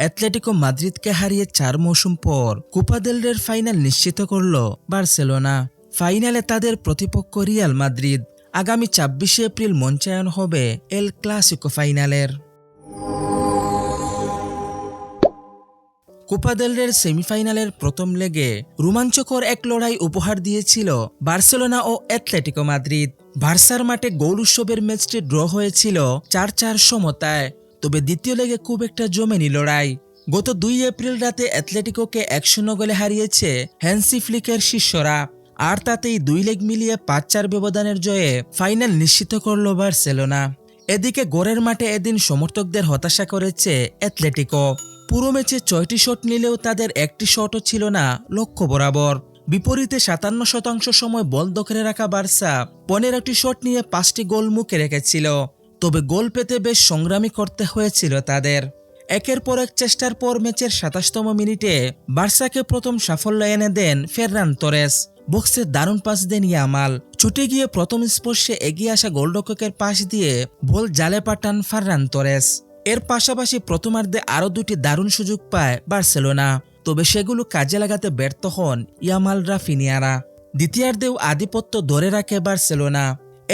Atletico মাদ্রিদকে হারিয়ে চার মৌসুম পর কোপা দেল ফাইনাল নিশ্চিত করল বার্সেলোনা। ফাইনালে তাদের প্রতিপক্ষ রিয়াল মাদ্রিদ আগামী ছাব্বিশে এপ্রিল মঞ্চায়ন হবে এল ক্লাসিকো ফাইনালের কোপা দেল সেমিফাইনালের প্রথম লেগে রোমাঞ্চকর এক লড়াই উপহার দিয়েছিল বার্সেলোনা ও অ্যাথলেটিকো মাদ্রিদ। বার্সার মাঠে গোল উৎসবের ম্যাচটি ড্র হয়েছিল চার চার সমতায়। তবে দ্বিতীয় লেগে খুব একটা জমেনি লড়াই। গত দুই এপ্রিল রাতে অ্যাথলেটিকোকে এক শূন্য গোলে হারিয়েছে হ্যান্সি ফ্লিকের শিষ্যরা। আর তাতেই দুই লেগ মিলিয়ে পাঁচ চার ব্যবধানের জয়ে ফাইনাল নিশ্চিত করল বার্সেলোনা। এদিকে গোরের মাঠে এদিন সমর্থকদের হতাশা করেছে অ্যাথলেটিকো পুরো ম্যাচে ছয়টি শট নিলেও তাদের একটি শটও ছিল না লক্ষ্য বরাবর। বিপরীতে সাতান্ন শতাংশ সময় বল দখলে রাখা বার্সা পনেরোটি শট নিয়ে পাঁচটি গোল মুখে রেখেছিল। তবে গোল পেতে বেশ সংগ্রামী করতে হয়েছিল তাদের। একের পর এক চেষ্টার পর ম্যাচের সাতাশতম মিনিটে বার্সাকে প্রথম সাফল্য এনে দেন ফেররান তোরেস। বক্সে দারুণ পাস দেন ইয়ামাল। ছুটে গিয়ে প্রথম স্পর্শে এগিয়ে আসা গোলরক্ষকের পাশ দিয়ে বল জালে পাঠান ফাররান তোরেস। এর পাশাপাশি প্রথমার্ধে আরও দুটি দারুণ সুযোগ পায় বার্সেলোনা। তবে সেগুলো কাজে লাগাতে ব্যর্থ হন ইয়ামাল রাফিনিয়ারা। দ্বিতীয়ার্ধেও আধিপত্য ধরে রাখে বার্সেলোনা।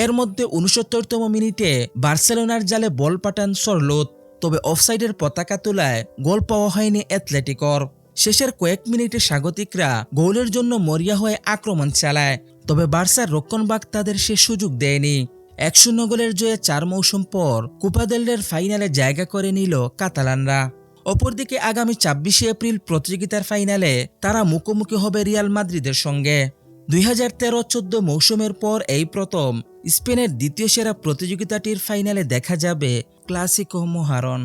এর মধ্যে উনসত্তরতম মিনিটে বার্সেলোনার জালে বল পাঠান সরলোত, তবে অফসাইডের পতাকা তোলায় গোল পাওয়া হয়নি অ্যাথলেটিকর শেষের কয়েক মিনিটে স্বাগতিকরা গোলের জন্য মরিয়া হয়ে আক্রমণ চালায়, তবে বার্সার রক্ষণবাগ তাদের সে সুযোগ দেয়নি। এক শূন্য গোলের জয়ে চার মৌসুম পর কুপাদেলের ফাইনালে জায়গা করে নিল কাতালানরা। অপরদিকে আগামী ছাব্বিশে এপ্রিল প্রতিযোগিতার ফাইনালে তারা মুখোমুখি হবে রিয়াল মাদ্রিদের সঙ্গে। দুই হাজার তেরো চোদ্দ মৌসুমের পর এই প্রথম স্পেনের দ্বিতীয় সেরা প্রতিযোগিতাটির ফাইনালে দেখা যাবে ক্লাসিকো মহারণ।